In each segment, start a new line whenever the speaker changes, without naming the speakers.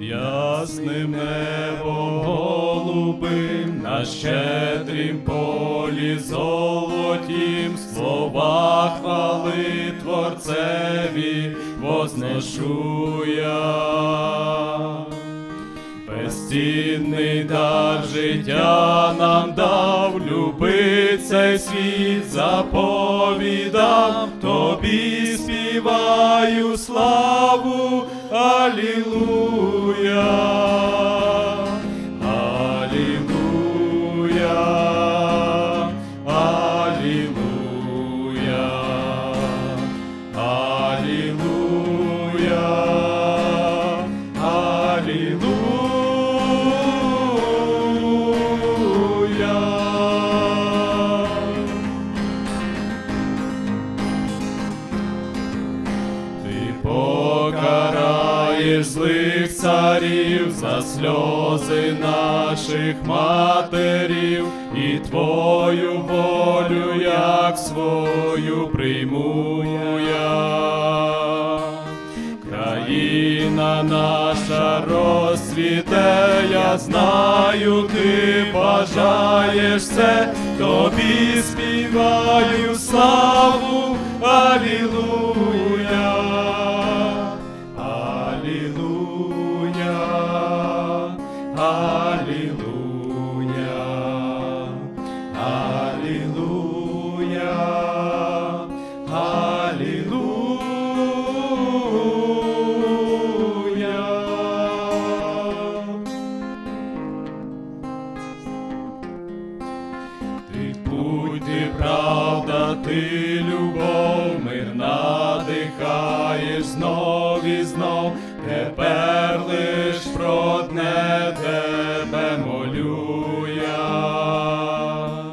ясним небом голубим, на щедрім полі золотім, слова хвали Творцеві возношу я. Безцінний дар життя нам дав, любить цей світ заповідав, тобі співаю славу, Алілуя, злих царів за сльози наших матерів, і твою волю, як свою прийму Країна наша розцвіте, я знаю, ти бажаєш це, тобі співаю славу, Алілуя, Алілуя, Алілуя, Алілуя, ти любов, мир надихаєш знов і знов, тепер лиш про одне тебе молю я.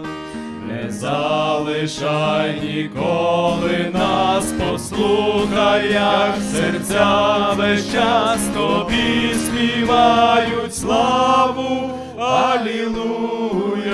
Не залишай ніколи нас, послухай, як серця весь час тобі співають славу, Алілуя,